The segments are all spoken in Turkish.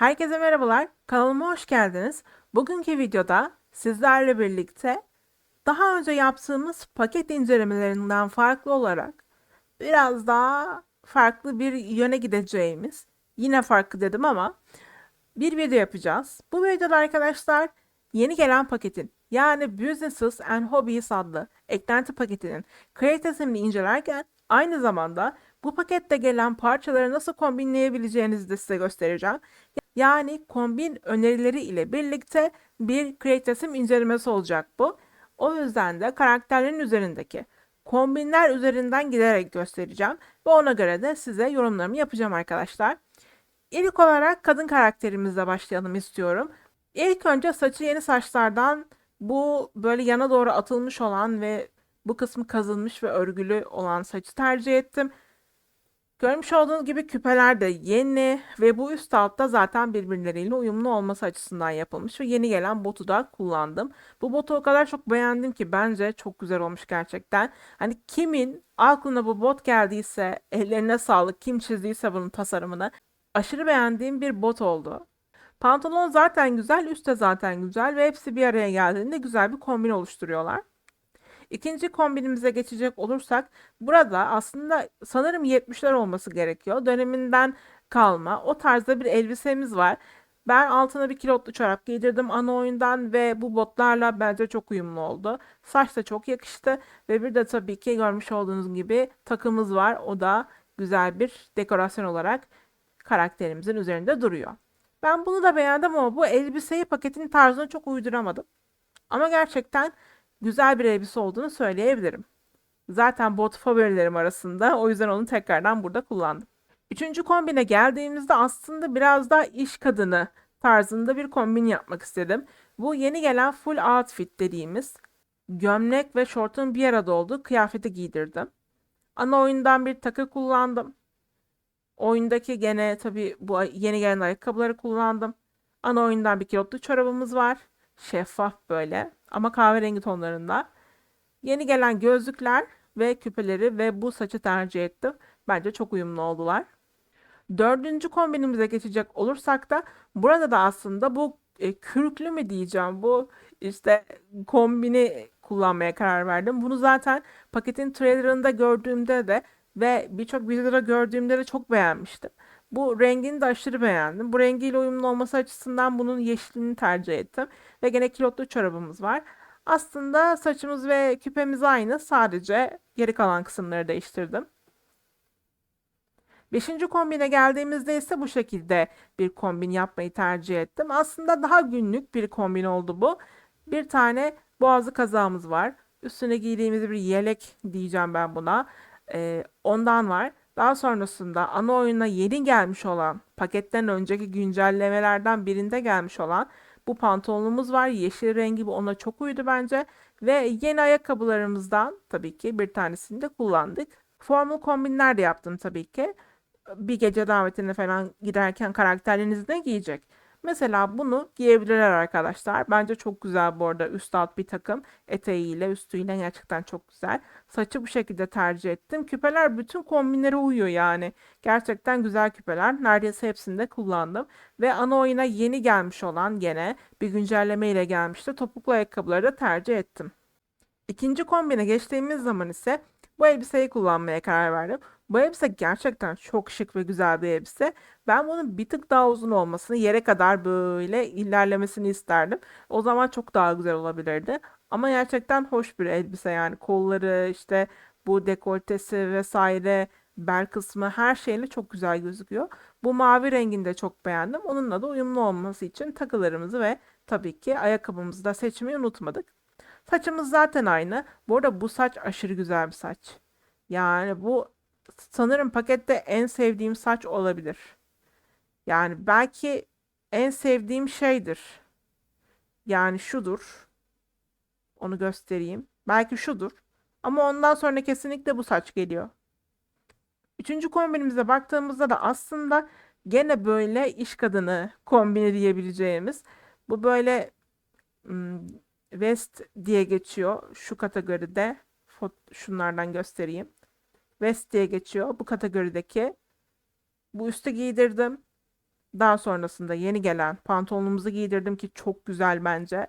Herkese merhabalar, kanalıma hoş geldiniz. Bugünkü videoda sizlerle birlikte daha önce yaptığımız paket incelemelerinden farklı olarak biraz daha farklı bir yöne gideceğimiz, yine farklı dedim ama bir video yapacağız. Bu videoda arkadaşlar yeni gelen paketin yani Businesses and Hobbies adlı eklenti paketinin kalitesini incelerken aynı zamanda bu pakette gelen parçaları nasıl kombinleyebileceğinizi de size göstereceğim. Yani kombin önerileri ile birlikte bir Create Resim incelemesi olacak bu. O yüzden de karakterlerin üzerindeki kombinler üzerinden giderek göstereceğim ve ona göre de size yorumlarımı yapacağım arkadaşlar. İlk olarak kadın karakterimizle başlayalım istiyorum. İlk önce saçı yeni saçlardan bu böyle yana doğru atılmış olan ve bu kısmı kazınmış ve örgülü olan saçı tercih ettim. Görmüş olduğunuz gibi küpeler de yeni ve bu üst altta zaten birbirleriyle uyumlu olması açısından yapılmış ve yeni gelen botu da kullandım. Bu botu o kadar çok beğendim ki bence çok güzel olmuş gerçekten. Hani kimin aklına bu bot geldiyse ellerine sağlık kim çizdiyse bunun tasarımını aşırı beğendiğim bir bot oldu. Pantolon zaten güzel, üst de zaten güzel ve hepsi bir araya geldiğinde güzel bir kombin oluşturuyorlar. İkinci kombinimize geçecek olursak burada aslında sanırım 70'ler olması gerekiyor. Döneminden kalma o tarzda bir elbisemiz var. Ben altına bir kilotlu çorap giydirdim ana oyundan ve bu botlarla bence çok uyumlu oldu. Saç da çok yakıştı ve bir de tabii ki görmüş olduğunuz gibi takımız var. O da güzel bir dekorasyon olarak karakterimizin üzerinde duruyor. Ben bunu da beğendim ama bu elbiseyi paketin tarzına çok uyduramadım. Ama gerçekten güzel bir elbise olduğunu söyleyebilirim. Zaten bot favorilerim arasında o yüzden onu tekrardan burada kullandım. Üçüncü kombine geldiğimizde aslında biraz daha iş kadını tarzında bir kombin yapmak istedim. Bu yeni gelen full outfit dediğimiz gömlek ve şortun bir arada olduğu kıyafeti giydirdim. Ana oyundan bir takı kullandım. Oyundaki gene tabi bu yeni gelen ayakkabıları kullandım. Ana oyundan bir kilotlu çorabımız var. Şeffaf böyle ama kahverengi tonlarında. Yeni gelen gözlükler ve küpeleri ve bu saçı tercih ettim. Bence çok uyumlu oldular. Dördüncü kombinimize geçecek olursak da burada da aslında bu e, kürklü mü diyeceğim bu işte kombini kullanmaya karar verdim. Bunu zaten paketin trailerında gördüğümde de ve birçok videoda gördüğümde de çok beğenmiştim. Bu rengini de aşırı beğendim. Bu rengiyle uyumlu olması açısından bunun yeşilini tercih ettim. Ve gene kilotlu çorabımız var. Aslında saçımız ve küpemiz aynı. Sadece geri kalan kısımları değiştirdim. Beşinci kombine geldiğimizde ise bu şekilde bir kombin yapmayı tercih ettim. Aslında daha günlük bir kombin oldu bu. Bir tane boğazlı kazağımız var. Üstüne giydiğimiz bir yelek diyeceğim ben buna. Ee, ondan var. Daha sonrasında ana oyuna yeni gelmiş olan, paketten önceki güncellemelerden birinde gelmiş olan bu pantolonumuz var. Yeşil rengi bu ona çok uydu bence. Ve yeni ayakkabılarımızdan tabii ki bir tanesini de kullandık. Formal kombinler de yaptım tabii ki. Bir gece davetine falan giderken karakterleriniz ne giyecek? Mesela bunu giyebilirler arkadaşlar. Bence çok güzel bu arada üst alt bir takım. Eteğiyle üstüyle gerçekten çok güzel. Saçı bu şekilde tercih ettim. Küpeler bütün kombinlere uyuyor yani. Gerçekten güzel küpeler. Neredeyse hepsini de kullandım. Ve ana oyuna yeni gelmiş olan gene bir güncelleme ile gelmişti. Topuklu ayakkabıları da tercih ettim. İkinci kombine geçtiğimiz zaman ise bu elbiseyi kullanmaya karar verdim. Bu elbise gerçekten çok şık ve güzel bir elbise. Ben bunun bir tık daha uzun olmasını, yere kadar böyle ilerlemesini isterdim. O zaman çok daha güzel olabilirdi. Ama gerçekten hoş bir elbise yani kolları işte bu dekoltesi vesaire bel kısmı her şeyle çok güzel gözüküyor. Bu mavi rengini de çok beğendim. Onunla da uyumlu olması için takılarımızı ve tabii ki ayakkabımızı da seçmeyi unutmadık. Saçımız zaten aynı. Bu arada bu saç aşırı güzel bir saç. Yani bu sanırım pakette en sevdiğim saç olabilir. Yani belki en sevdiğim şeydir. Yani şudur. Onu göstereyim. Belki şudur. Ama ondan sonra kesinlikle bu saç geliyor. Üçüncü kombinimize baktığımızda da aslında gene böyle iş kadını kombini diyebileceğimiz. Bu böyle West diye geçiyor şu kategoride. Şunlardan göstereyim. West diye geçiyor bu kategorideki. Bu üstü giydirdim. Daha sonrasında yeni gelen pantolonumuzu giydirdim ki çok güzel bence.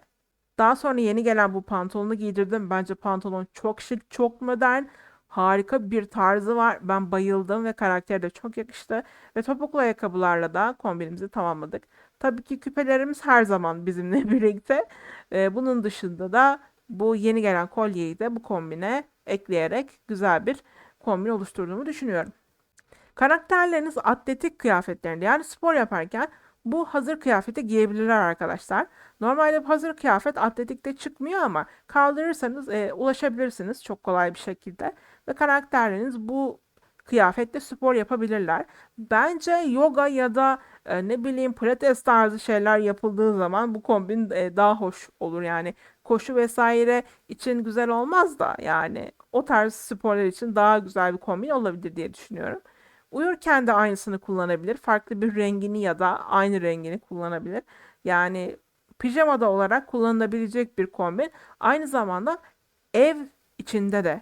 Daha sonra yeni gelen bu pantolonu giydirdim. Bence pantolon çok şık, çok modern. Harika bir tarzı var. Ben bayıldım ve karakteri de çok yakıştı. Ve topuklu ayakkabılarla da kombinimizi tamamladık. Tabii ki küpelerimiz her zaman bizimle birlikte. Ee, bunun dışında da bu yeni gelen kolyeyi de bu kombine ekleyerek güzel bir kombin oluşturduğumu düşünüyorum. Karakterleriniz atletik kıyafetlerinde yani spor yaparken bu hazır kıyafeti giyebilirler arkadaşlar. Normalde hazır kıyafet atletikte çıkmıyor ama kaldırırsanız e, ulaşabilirsiniz çok kolay bir şekilde. Ve karakterleriniz bu kıyafetle spor yapabilirler. Bence yoga ya da e, ne bileyim pilates tarzı şeyler yapıldığı zaman bu kombin e, daha hoş olur yani. Koşu vesaire için güzel olmaz da yani o tarz sporlar için daha güzel bir kombin olabilir diye düşünüyorum. Uyurken de aynısını kullanabilir. Farklı bir rengini ya da aynı rengini kullanabilir. Yani pijamada olarak kullanılabilecek bir kombin. Aynı zamanda ev içinde de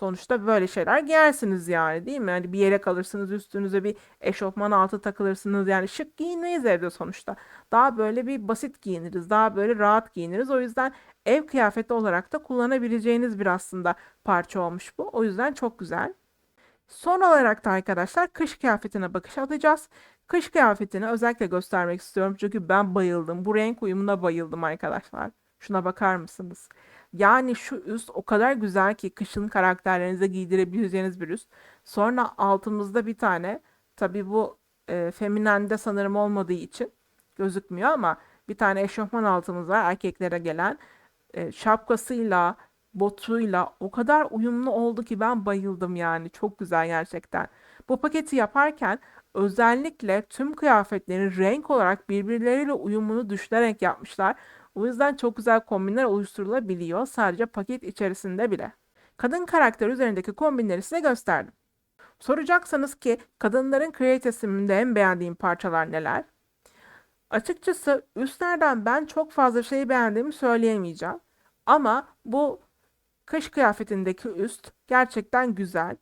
sonuçta böyle şeyler giyersiniz yani değil mi? Yani bir yere kalırsınız üstünüze bir eşofman altı takılırsınız. Yani şık giyinmeyiz evde sonuçta. Daha böyle bir basit giyiniriz. Daha böyle rahat giyiniriz. O yüzden ev kıyafeti olarak da kullanabileceğiniz bir aslında parça olmuş bu. O yüzden çok güzel. Son olarak da arkadaşlar kış kıyafetine bakış atacağız. Kış kıyafetini özellikle göstermek istiyorum çünkü ben bayıldım. Bu renk uyumuna bayıldım arkadaşlar. Şuna bakar mısınız? Yani şu üst o kadar güzel ki kışın karakterlerinize giydirebileceğiniz bir üst. Sonra altımızda bir tane tabii bu e, feminende sanırım olmadığı için gözükmüyor ama bir tane eşofman altımız var erkeklere gelen. E, şapkasıyla botuyla o kadar uyumlu oldu ki ben bayıldım yani. Çok güzel gerçekten. Bu paketi yaparken özellikle tüm kıyafetlerin renk olarak birbirleriyle uyumunu düşünerek yapmışlar. O yüzden çok güzel kombinler oluşturulabiliyor sadece paket içerisinde bile. Kadın karakter üzerindeki kombinleri size gösterdim. Soracaksanız ki kadınların kreatesiminde en beğendiğim parçalar neler? Açıkçası üstlerden ben çok fazla şey beğendiğimi söyleyemeyeceğim. Ama bu Kış kıyafetindeki üst gerçekten güzel.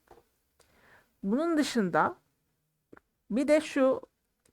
Bunun dışında bir de şu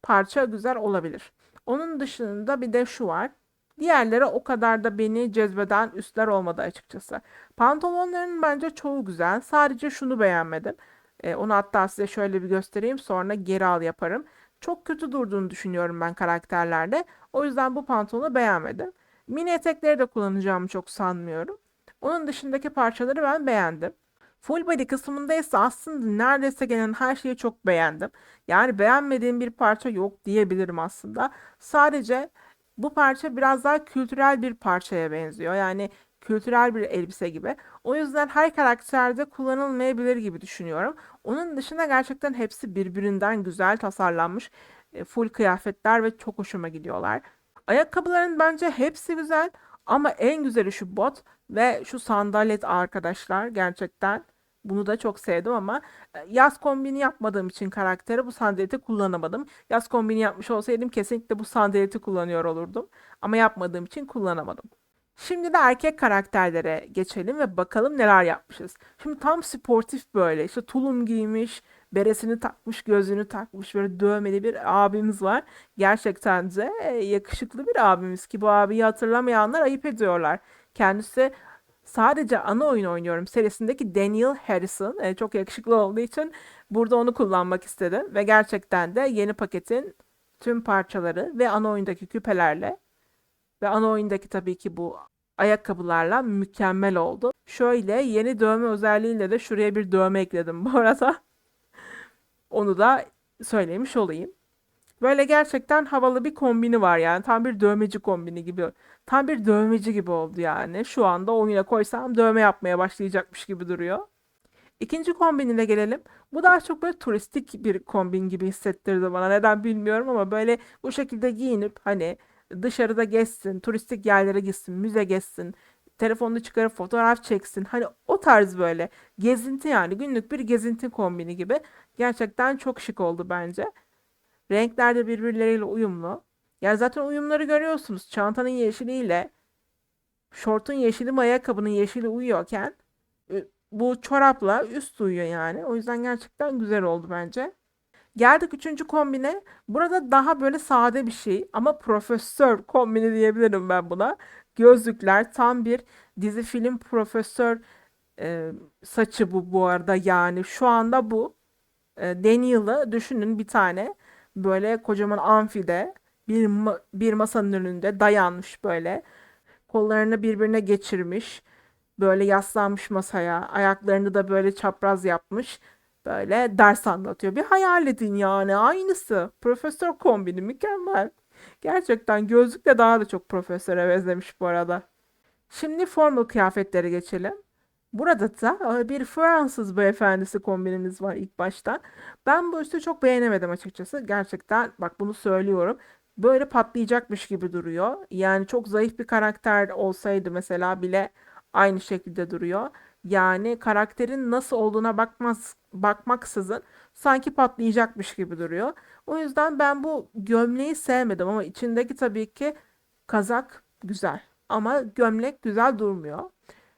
parça güzel olabilir. Onun dışında bir de şu var. Diğerleri o kadar da beni cezbeden üstler olmadı açıkçası. Pantolonların bence çoğu güzel. Sadece şunu beğenmedim. E, onu hatta size şöyle bir göstereyim sonra geri al yaparım. Çok kötü durduğunu düşünüyorum ben karakterlerde. O yüzden bu pantolonu beğenmedim. Mini etekleri de kullanacağımı çok sanmıyorum. Onun dışındaki parçaları ben beğendim. Full body kısmında ise aslında neredeyse gelen her şeyi çok beğendim. Yani beğenmediğim bir parça yok diyebilirim aslında. Sadece bu parça biraz daha kültürel bir parçaya benziyor. Yani kültürel bir elbise gibi. O yüzden her karakterde kullanılmayabilir gibi düşünüyorum. Onun dışında gerçekten hepsi birbirinden güzel tasarlanmış e, full kıyafetler ve çok hoşuma gidiyorlar. Ayakkabıların bence hepsi güzel ama en güzeli şu bot ve şu sandalet arkadaşlar gerçekten bunu da çok sevdim ama e, yaz kombini yapmadığım için karaktere bu sandaleti kullanamadım. Yaz kombini yapmış olsaydım kesinlikle bu sandaleti kullanıyor olurdum. Ama yapmadığım için kullanamadım. Şimdi de erkek karakterlere geçelim ve bakalım neler yapmışız. Şimdi tam sportif böyle işte tulum giymiş, beresini takmış, gözünü takmış böyle dövmeli bir abimiz var. Gerçekten de e, yakışıklı bir abimiz ki bu abiyi hatırlamayanlar ayıp ediyorlar. Kendisi sadece ana oyun oynuyorum serisindeki Daniel Harrison. E, çok yakışıklı olduğu için burada onu kullanmak istedim. Ve gerçekten de yeni paketin tüm parçaları ve ana oyundaki küpelerle ve ana oyundaki tabii ki bu ayakkabılarla mükemmel oldu. Şöyle yeni dövme özelliğiyle de şuraya bir dövme ekledim bu arada. Onu da söylemiş olayım. Böyle gerçekten havalı bir kombini var yani. Tam bir dövmeci kombini gibi. Tam bir dövmeci gibi oldu yani. Şu anda oyuna koysam dövme yapmaya başlayacakmış gibi duruyor. İkinci kombinine gelelim. Bu daha çok böyle turistik bir kombin gibi hissettirdi bana. Neden bilmiyorum ama böyle bu şekilde giyinip hani dışarıda gezsin, turistik yerlere gitsin, müze gezsin, telefonunu çıkarıp fotoğraf çeksin. Hani o tarz böyle gezinti yani günlük bir gezinti kombini gibi. Gerçekten çok şık oldu bence. Renkler de birbirleriyle uyumlu. Yani zaten uyumları görüyorsunuz. Çantanın yeşiliyle şortun yeşili ayakkabının yeşili uyuyorken bu çorapla üst uyuyor yani. O yüzden gerçekten güzel oldu bence. Geldik üçüncü kombine. Burada daha böyle sade bir şey ama profesör kombini diyebilirim ben buna. Gözlükler tam bir dizi film profesör e, saçı bu bu arada yani şu anda bu. E, Daniel'ı düşünün bir tane böyle kocaman amfide bir ma- bir masanın önünde dayanmış böyle kollarını birbirine geçirmiş böyle yaslanmış masaya ayaklarını da böyle çapraz yapmış böyle ders anlatıyor. Bir hayal edin yani aynısı. Profesör kombini mükemmel. Gerçekten gözlükle daha da çok profesöre benzemiş bu arada. Şimdi formal kıyafetlere geçelim. Burada da bir Fransız beyefendisi kombinimiz var ilk başta. Ben bu üstü çok beğenemedim açıkçası. Gerçekten bak bunu söylüyorum. Böyle patlayacakmış gibi duruyor. Yani çok zayıf bir karakter olsaydı mesela bile aynı şekilde duruyor. Yani karakterin nasıl olduğuna bakmaz, bakmaksızın sanki patlayacakmış gibi duruyor. O yüzden ben bu gömleği sevmedim ama içindeki tabii ki kazak güzel. Ama gömlek güzel durmuyor.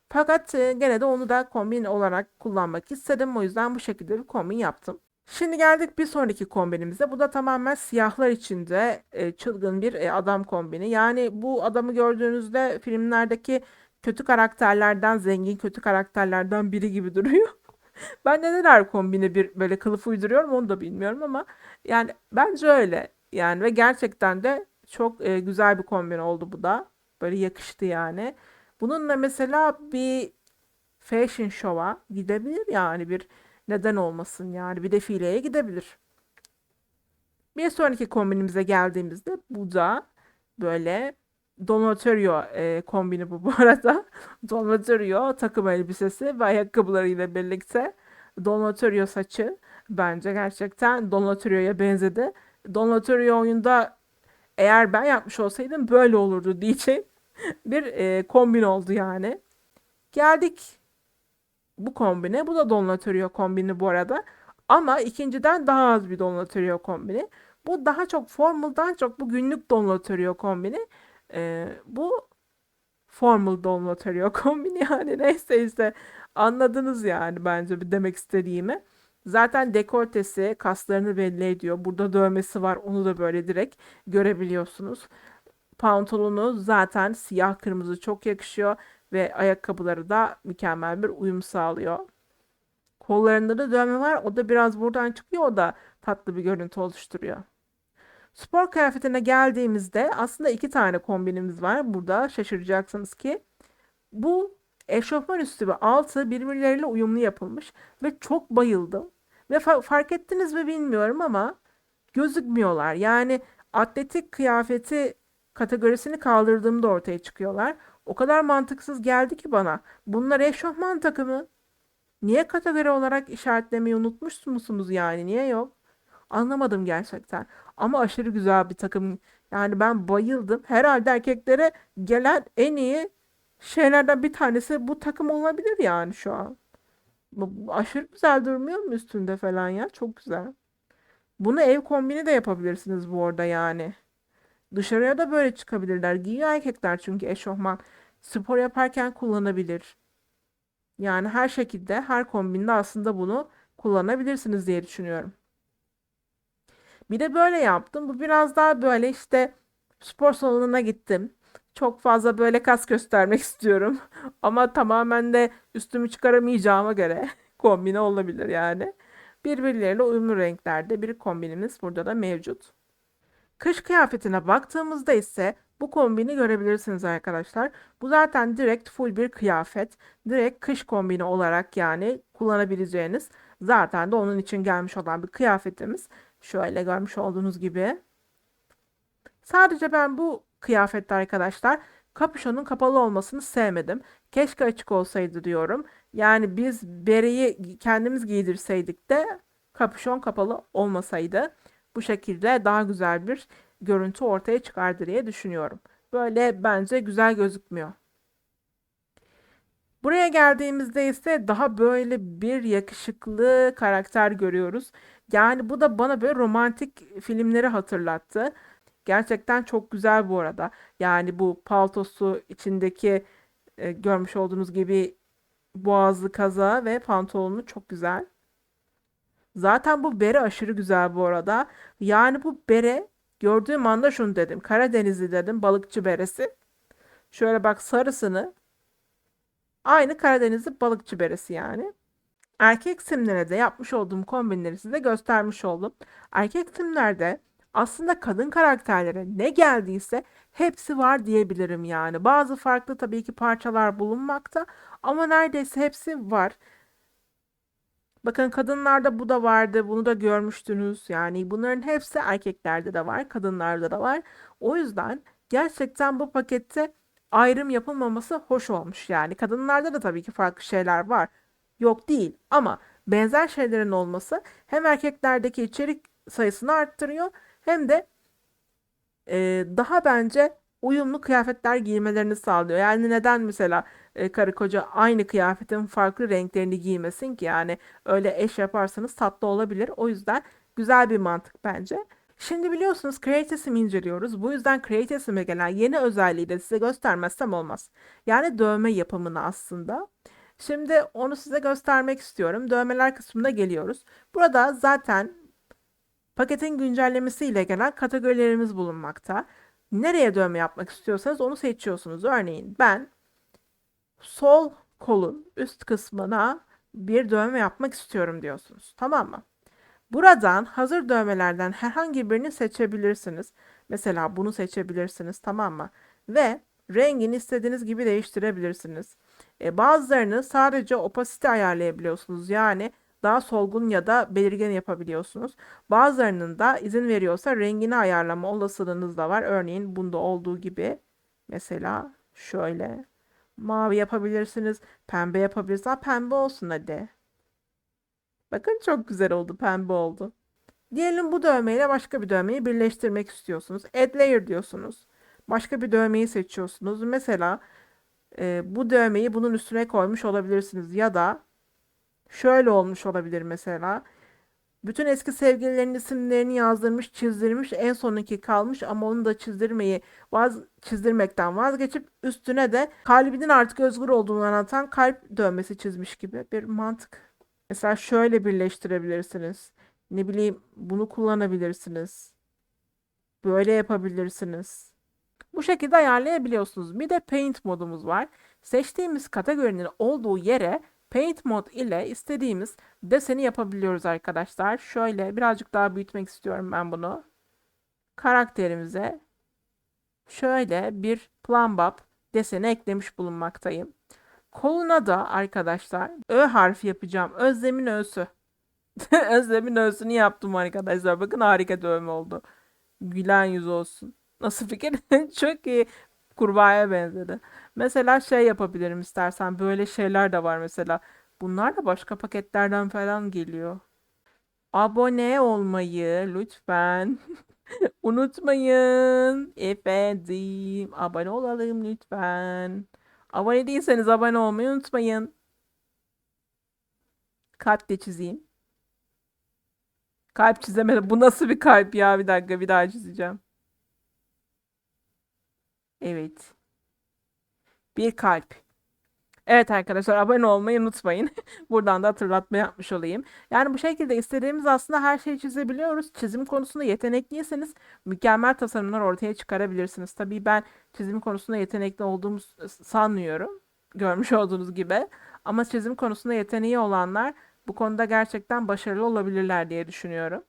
Fakat e, gene de onu da kombin olarak kullanmak istedim. O yüzden bu şekilde bir kombin yaptım. Şimdi geldik bir sonraki kombinimize. Bu da tamamen siyahlar içinde e, çılgın bir e, adam kombini. Yani bu adamı gördüğünüzde filmlerdeki kötü karakterlerden, zengin kötü karakterlerden biri gibi duruyor. Ben neden her kombine bir böyle kılıf uyduruyorum onu da bilmiyorum ama yani bence öyle. Yani ve gerçekten de çok e, güzel bir kombin oldu bu da. Böyle yakıştı yani. Bununla mesela bir fashion show'a gidebilir yani bir neden olmasın yani bir defileye gidebilir. Bir sonraki kombinimize geldiğimizde bu da böyle Donatello e, kombini bu bu arada. Donatello takım elbisesi ve ayakkabılarıyla birlikte Donatello saçı bence gerçekten Donatello'ya benzedi. Donatello oyunda eğer ben yapmış olsaydım böyle olurdu diyeceğim bir e, kombin oldu yani. Geldik bu kombine. Bu da Donatello kombini bu arada. Ama ikinciden daha az bir Donatello kombini. Bu daha çok formaldan çok bu günlük Donatello kombini. Ee, bu formal Donatello kombini yani neyse işte anladınız yani bence bir demek istediğimi. Zaten dekoltesi kaslarını belli ediyor. Burada dövmesi var. Onu da böyle direkt görebiliyorsunuz. Pantolonu zaten siyah kırmızı çok yakışıyor ve ayakkabıları da mükemmel bir uyum sağlıyor. Kollarında da dövme var. O da biraz buradan çıkıyor. O da tatlı bir görüntü oluşturuyor. Spor kıyafetine geldiğimizde aslında iki tane kombinimiz var. Burada şaşıracaksınız ki bu eşofman üstü ve altı birbirleriyle uyumlu yapılmış ve çok bayıldım. Ve fa- fark ettiniz mi bilmiyorum ama gözükmüyorlar. Yani atletik kıyafeti kategorisini kaldırdığımda ortaya çıkıyorlar. O kadar mantıksız geldi ki bana. Bunlar eşofman takımı. Niye kategori olarak işaretlemeyi unutmuş musunuz yani? Niye yok? Anlamadım gerçekten. Ama aşırı güzel bir takım. Yani ben bayıldım. Herhalde erkeklere gelen en iyi şeylerden bir tanesi bu takım olabilir yani şu an. Aşırı güzel durmuyor mu üstünde falan ya? Çok güzel. Bunu ev kombini de yapabilirsiniz bu arada yani. Dışarıya da böyle çıkabilirler. Giyiyor erkekler çünkü eşofman. Spor yaparken kullanabilir. Yani her şekilde, her kombinde aslında bunu kullanabilirsiniz diye düşünüyorum. Bir de böyle yaptım. Bu biraz daha böyle işte spor salonuna gittim. Çok fazla böyle kas göstermek istiyorum. Ama tamamen de üstümü çıkaramayacağıma göre kombine olabilir yani. Birbirleriyle uyumlu renklerde bir kombinimiz burada da mevcut. Kış kıyafetine baktığımızda ise bu kombini görebilirsiniz arkadaşlar. Bu zaten direkt full bir kıyafet. Direkt kış kombini olarak yani kullanabileceğiniz zaten de onun için gelmiş olan bir kıyafetimiz. Şöyle görmüş olduğunuz gibi. Sadece ben bu kıyafette arkadaşlar kapüşonun kapalı olmasını sevmedim. Keşke açık olsaydı diyorum. Yani biz bereyi kendimiz giydirseydik de kapüşon kapalı olmasaydı bu şekilde daha güzel bir görüntü ortaya çıkardı diye düşünüyorum. Böyle bence güzel gözükmüyor. Buraya geldiğimizde ise daha böyle bir yakışıklı karakter görüyoruz. Yani bu da bana böyle romantik filmleri hatırlattı. Gerçekten çok güzel bu arada. Yani bu paltosu içindeki e, görmüş olduğunuz gibi boğazlı kaza ve pantolonu çok güzel. Zaten bu bere aşırı güzel bu arada. Yani bu bere gördüğüm anda şunu dedim. Karadenizli dedim. Balıkçı beresi. Şöyle bak sarısını. Aynı Karadenizli balıkçı beresi yani. Erkek simlere de yapmış olduğum kombinleri size göstermiş oldum. Erkek simlerde aslında kadın karakterlere ne geldiyse hepsi var diyebilirim yani. Bazı farklı tabii ki parçalar bulunmakta ama neredeyse hepsi var. Bakın kadınlarda bu da vardı, bunu da görmüştünüz. Yani bunların hepsi erkeklerde de var, kadınlarda da var. O yüzden gerçekten bu pakette ayrım yapılmaması hoş olmuş yani. Kadınlarda da tabii ki farklı şeyler var. Yok değil ama benzer şeylerin olması hem erkeklerdeki içerik sayısını arttırıyor hem de e, daha bence uyumlu kıyafetler giymelerini sağlıyor. Yani neden mesela e, karı koca aynı kıyafetin farklı renklerini giymesin ki? Yani öyle eş yaparsanız tatlı olabilir. O yüzden güzel bir mantık bence. Şimdi biliyorsunuz Createsim'i inceliyoruz. Bu yüzden Createsim'e gelen yeni özelliği de size göstermezsem olmaz. Yani dövme yapımını aslında. Şimdi onu size göstermek istiyorum. Dövmeler kısmına geliyoruz. Burada zaten paketin güncellemesiyle gelen kategorilerimiz bulunmakta. Nereye dövme yapmak istiyorsanız onu seçiyorsunuz. Örneğin ben sol kolun üst kısmına bir dövme yapmak istiyorum diyorsunuz. Tamam mı? Buradan hazır dövmelerden herhangi birini seçebilirsiniz. Mesela bunu seçebilirsiniz tamam mı? Ve rengini istediğiniz gibi değiştirebilirsiniz. E, bazılarını sadece opasite ayarlayabiliyorsunuz. Yani daha solgun ya da belirgin yapabiliyorsunuz. Bazılarının da izin veriyorsa rengini ayarlama olasılığınız da var. Örneğin bunda olduğu gibi mesela şöyle mavi yapabilirsiniz, pembe yapabilirsiniz. Ha, pembe olsun hadi. Bakın çok güzel oldu, pembe oldu. Diyelim bu dövmeyle başka bir dövmeyi birleştirmek istiyorsunuz. Add layer diyorsunuz. Başka bir dövmeyi seçiyorsunuz. Mesela e, bu dövmeyi bunun üstüne koymuş olabilirsiniz. Ya da şöyle olmuş olabilir mesela. Bütün eski sevgililerinin isimlerini yazdırmış, çizdirmiş. En sonunki kalmış ama onu da çizdirmeyi vaz çizdirmekten vazgeçip üstüne de kalbinin artık özgür olduğunu anlatan kalp dövmesi çizmiş gibi bir mantık. Mesela şöyle birleştirebilirsiniz. Ne bileyim bunu kullanabilirsiniz. Böyle yapabilirsiniz. Bu şekilde ayarlayabiliyorsunuz. Bir de Paint modumuz var. Seçtiğimiz kategorinin olduğu yere Paint mod ile istediğimiz deseni yapabiliyoruz arkadaşlar. Şöyle birazcık daha büyütmek istiyorum ben bunu. Karakterimize şöyle bir plumbob deseni eklemiş bulunmaktayım. Koluna da arkadaşlar Ö harfi yapacağım. Özlem'in Ö'sü. Özlem'in Ö'sünü yaptım arkadaşlar. Bakın harika dövme oldu. Gülen yüz olsun. Nasıl fikir? Çok iyi. Kurbağaya benzedi. Mesela şey yapabilirim istersen. Böyle şeyler de var mesela. Bunlar da başka paketlerden falan geliyor. Abone olmayı lütfen. Unutmayın. Efendim. Abone olalım lütfen. Abone değilseniz abone olmayı unutmayın. Kalp de çizeyim. Kalp çizemedim. Bu nasıl bir kalp ya? Bir dakika bir daha çizeceğim. Evet. Bir kalp. Evet arkadaşlar abone olmayı unutmayın. Buradan da hatırlatma yapmış olayım. Yani bu şekilde istediğimiz aslında her şeyi çizebiliyoruz. Çizim konusunda yetenekliyseniz mükemmel tasarımlar ortaya çıkarabilirsiniz. Tabii ben çizim konusunda yetenekli olduğumu sanmıyorum. Görmüş olduğunuz gibi. Ama çizim konusunda yeteneği olanlar bu konuda gerçekten başarılı olabilirler diye düşünüyorum.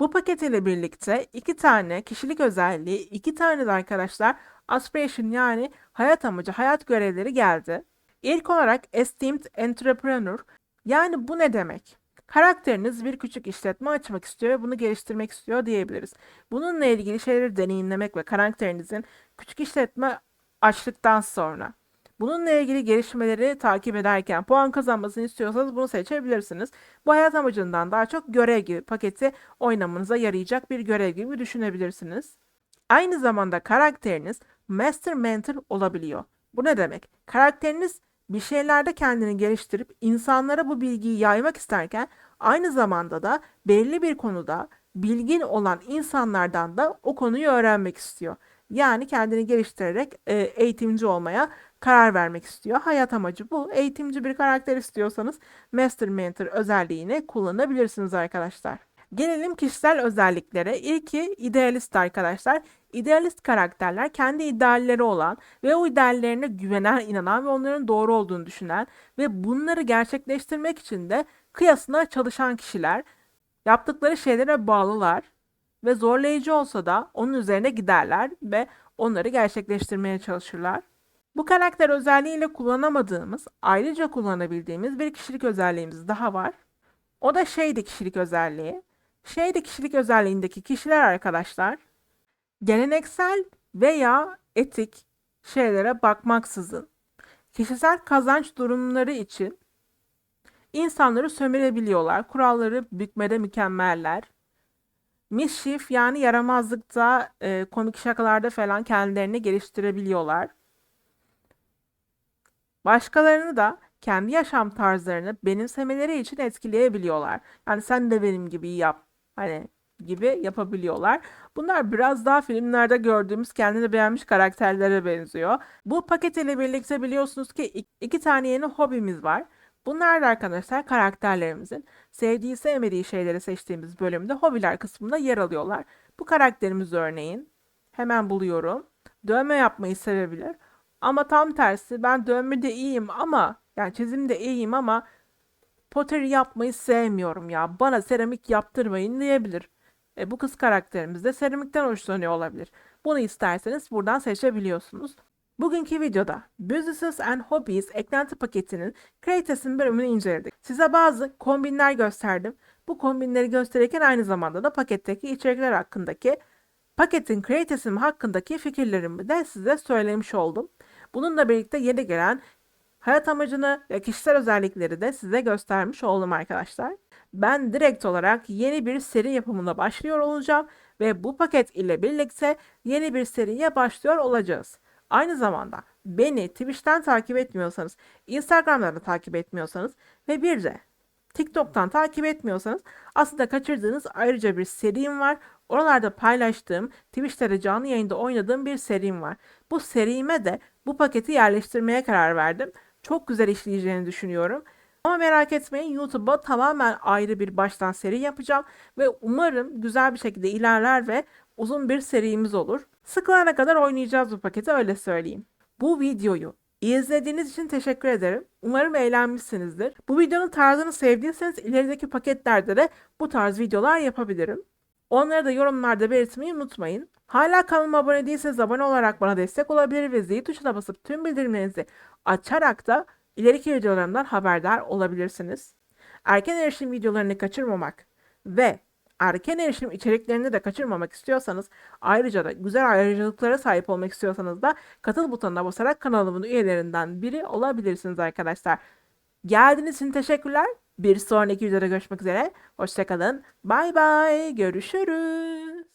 Bu paket ile birlikte iki tane kişilik özelliği, iki tane de arkadaşlar aspiration yani hayat amacı, hayat görevleri geldi. İlk olarak Esteemed Entrepreneur yani bu ne demek? Karakteriniz bir küçük işletme açmak istiyor ve bunu geliştirmek istiyor diyebiliriz. Bununla ilgili şeyleri deneyimlemek ve karakterinizin küçük işletme açtıktan sonra Bununla ilgili gelişmeleri takip ederken puan kazanmasını istiyorsanız bunu seçebilirsiniz. Bu hayat amacından daha çok görev gibi paketi oynamanıza yarayacak bir görev gibi düşünebilirsiniz. Aynı zamanda karakteriniz Master Mentor olabiliyor. Bu ne demek? Karakteriniz bir şeylerde kendini geliştirip insanlara bu bilgiyi yaymak isterken aynı zamanda da belli bir konuda bilgin olan insanlardan da o konuyu öğrenmek istiyor. Yani kendini geliştirerek e, eğitimci olmaya karar vermek istiyor. Hayat amacı bu. Eğitimci bir karakter istiyorsanız Master Mentor özelliğini kullanabilirsiniz arkadaşlar. Gelelim kişisel özelliklere. İlki idealist arkadaşlar. İdealist karakterler kendi idealleri olan ve o ideallerine güvenen, inanan ve onların doğru olduğunu düşünen ve bunları gerçekleştirmek için de kıyasına çalışan kişiler. Yaptıkları şeylere bağlılar ve zorlayıcı olsa da onun üzerine giderler ve onları gerçekleştirmeye çalışırlar. Bu karakter özelliğiyle kullanamadığımız, ayrıca kullanabildiğimiz bir kişilik özelliğimiz daha var. O da şeydi kişilik özelliği. Şeydi kişilik özelliğindeki kişiler arkadaşlar, geleneksel veya etik şeylere bakmaksızın kişisel kazanç durumları için insanları sömürebiliyorlar. Kuralları bükmede mükemmeller. Mischief yani yaramazlıkta, e, komik şakalarda falan kendilerini geliştirebiliyorlar. Başkalarını da kendi yaşam tarzlarını benimsemeleri için etkileyebiliyorlar. Yani sen de benim gibi yap. Hani gibi yapabiliyorlar. Bunlar biraz daha filmlerde gördüğümüz kendini beğenmiş karakterlere benziyor. Bu paket ile birlikte biliyorsunuz ki iki tane yeni hobimiz var. Bunlar da arkadaşlar karakterlerimizin sevdiği sevmediği şeyleri seçtiğimiz bölümde hobiler kısmında yer alıyorlar. Bu karakterimiz örneğin hemen buluyorum. Dövme yapmayı sevebilir. Ama tam tersi ben dövmede iyiyim ama yani çizimde iyiyim ama pottery yapmayı sevmiyorum ya. Bana seramik yaptırmayın diyebilir. E, bu kız karakterimiz de seramikten hoşlanıyor olabilir. Bunu isterseniz buradan seçebiliyorsunuz. Bugünkü videoda Businesses and Hobbies eklenti paketinin Creates'in bölümünü inceledik. Size bazı kombinler gösterdim. Bu kombinleri gösterirken aynı zamanda da paketteki içerikler hakkındaki paketin Creates'im hakkındaki fikirlerimi de size söylemiş oldum. Bununla birlikte yeni gelen hayat amacını ve kişisel özellikleri de size göstermiş oldum arkadaşlar. Ben direkt olarak yeni bir seri yapımına başlıyor olacağım ve bu paket ile birlikte yeni bir seriye başlıyor olacağız. Aynı zamanda beni Twitch'ten takip etmiyorsanız, Instagram'dan da takip etmiyorsanız ve bir de TikTok'tan takip etmiyorsanız aslında kaçırdığınız ayrıca bir serim var. Oralarda paylaştığım, Twitch'te canlı yayında oynadığım bir serim var. Bu serime de bu paketi yerleştirmeye karar verdim. Çok güzel işleyeceğini düşünüyorum. Ama merak etmeyin YouTube'a tamamen ayrı bir baştan seri yapacağım ve umarım güzel bir şekilde ilerler ve uzun bir serimiz olur. Sıkılana kadar oynayacağız bu paketi öyle söyleyeyim. Bu videoyu izlediğiniz için teşekkür ederim. Umarım eğlenmişsinizdir. Bu videonun tarzını sevdiyseniz ilerideki paketlerde de bu tarz videolar yapabilirim. Onları da yorumlarda belirtmeyi unutmayın. Hala kanalıma abone değilseniz abone olarak bana destek olabilir ve zil tuşuna basıp tüm bildirimlerinizi açarak da ileriki videolarımdan haberdar olabilirsiniz. Erken erişim videolarını kaçırmamak ve erken erişim içeriklerini de kaçırmamak istiyorsanız ayrıca da güzel ayrıcalıklara sahip olmak istiyorsanız da katıl butonuna basarak kanalımın üyelerinden biri olabilirsiniz arkadaşlar. Geldiğiniz için teşekkürler. Bir sonraki videoda görüşmek üzere. Hoşçakalın. Bay bay. Görüşürüz.